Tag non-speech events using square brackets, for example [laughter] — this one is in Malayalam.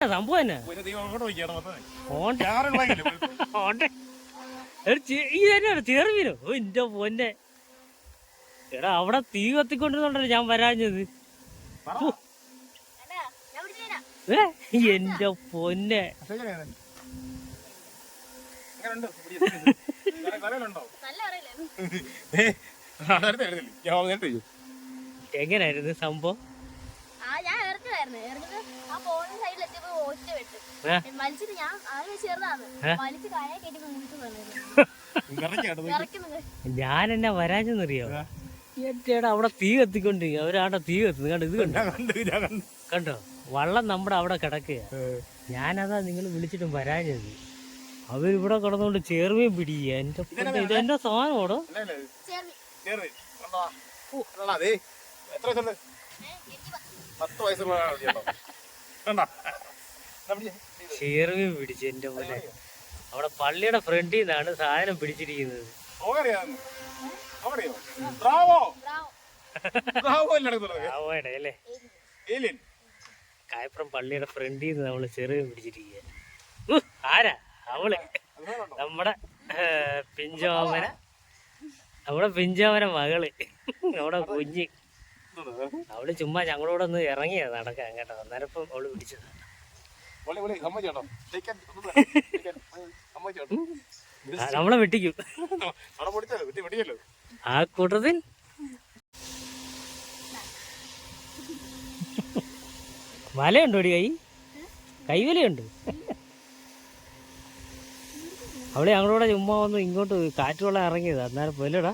സംഭവം തന്നെ. പിന്നെ നീ അങ്ങോട്ട് പോയിക്കാണ് വന്നത് ഓണ്ട. ഞാറ് കളയില്ലേ? ഓണ്ട. ഒരു ചെ- ഈ തന്നെയാണ് ചെറുമീനോ ഓ എന്റെ പൊന്നെ. എടാ അവിടെ തീ കത്തിക്കൊണ്ടിരുന്നോണ്ടല്ലോ ഞാൻ വരാഞ്ഞത്? എന്റെ പൊന്നെ. എങ്ങനായിരുന്നു എങ്ങനുണ്ട്? ഞാൻ എന്നെ വരാഞ്ഞെന്നറിയോ? എന്റെടാ അവിടെ തീ കത്തിക്കൊണ്ട്. അവരാടെ തീ കത്തുന്നു കണ്ടോ ഇത് കണ്ടോ? ഞാൻ കണ്ട്, വള്ളം നമ്മുടെ അവിടെ കിടക്കുക ഞാനതാ നിങ്ങൾ വിളിച്ചിട്ടും വരാഞ്ഞത്. അവരിവിടെ കിടന്നുകൊണ്ട് ചേർമയും പിടിക്കുക. എന്റെ ഇത് എന്റെ പ- പത്ത്. വയസ്സുള്ള ചേർമയും പിടിച്ച് എന്റെ പോലെ അവിടെ പള്ളിയുടെ ഫ്രണ്ടിൽ നിന്നാണ് സാധനം പിടിച്ചിരിക്കുന്നത്. കായപ്പുറം പള്ളിയുടെ ഫ്രണ്ടിൽ നിന്ന് നമ്മൾ ചെറുമീൻ പിടിച്ചിരിക്കുക ആരാ? അവൾ. നമ്മടെ പിഞ്ചോമന. നമ്മുടെ പിഞ്ചോമന മകൾ. നമ്മുടെ കുഞ്ഞ്. അവൾ ചുമ്മാ ഞങ്ങളോടൊന്ന് ഇറങ്ങിയാ നടക്കാൻ കേട്ടോ. അന്നേരം അവൾ പിടിച്ചത്. [laughs] നമ്മളെ വെട്ടിക്കും. അവിടെ പൊടിച്ചല്ലോ, വെട്ടി വെട്ടിയല്ലോ. ആ കൂട്ടത്തിൽ? വലയുണ്ടോ ഒരു കൈ? കൈവലയുണ്ട്. അവളെ ഞങ്ങളോടെ ചുമ്മാ വന്ന് ഇങ്ങോട്ട് കാറ്റുവെള്ളം ഇറങ്ങിയത്. അന്നേരം പോലടാ